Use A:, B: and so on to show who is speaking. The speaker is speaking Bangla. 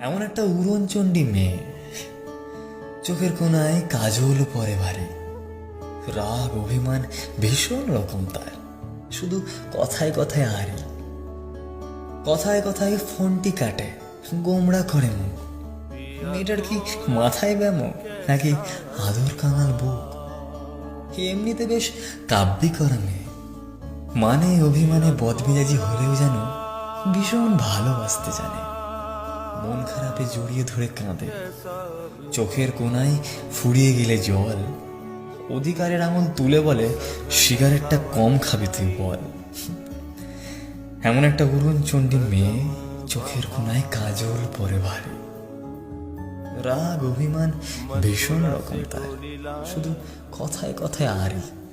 A: এমন একটা উড়নচণ্ডী মেয়ে। চোখের কোনায় কাজল পরে ভারী রাগ, অভিমান ভীষণ রকম তার। শুধু কথায় কথায় আরি কথায় কথায় ফোনটি কাটে, গোমড়া করে মুখ। মেয়েটার কি মাথায় ব্যামো, নাকি আদর কাঙাল বুক? এমনিতে বেশ কাব্যি করা মেয়ে। মানে অভিমানে বদমেজাজি হলেও যেন ভীষণ ভালোবাসতে জানে। মন খারাপে জড়িয়ে ধরে কাঁদে। চোখের কোনায় ফুরিয়ে গেলে জল। অধিকারের আঙুল তুলে বলে, সিগারেটটা কম খাবি তুই, বল। এমন একটা উড়ন চণ্ডী মেয়ে চোখের কোনায় কাজল পরে ভারী। রাগ, অভিমান ভীষণ রকম তার। শুধু কথায় কথায় আরি